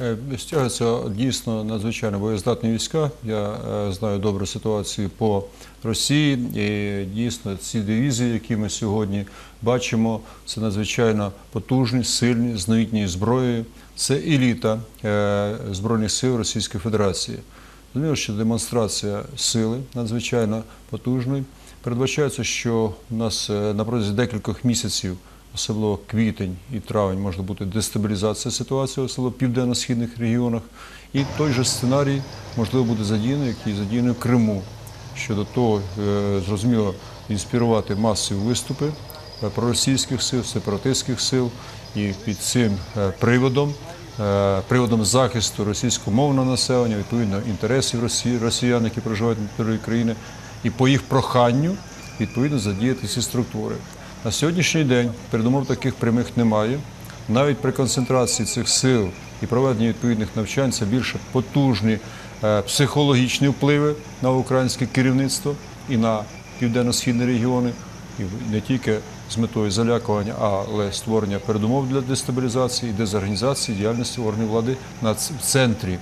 Е, Стягуються дійсно надзвичайно боєздатні війська. Я е, знаю добру ситуацію по Росії. І дійсно ці дивізії, які ми сьогодні бачимо, це надзвичайно потужні, сильні, з новітньою зброєю. Це еліта е, Збройних сил Російської Федерації. Зрозуміло, що демонстрація сили надзвичайно потужної. Передбачається, що у нас е, на протязі декількох місяців, особливо квітень і травень, може бути дестабілізація ситуації, особливо в південно-східних регіонах. І той же сценарій можливо буде задіяний, який задіяний в Криму. Щодо того, е, зрозуміло, інспірувати масові виступи е, проросійських сил, сепаратистських сил, і під цим е, приводом приводом захисту російськомовного населення, відповідно інтересів Росії, росіян, які проживають на території країни, і по їх проханню відповідно задіяти ці структури. На сьогоднішній день передумов таких прямих немає. Навіть при концентрації цих сил і проведенні відповідних навчань це більше потужні е, психологічні впливи на українське керівництво і на південно-східні регіони, і не тільки з метою залякування, але створення передумов для дестабілізації і дезорганізації діяльності органів влади в центрі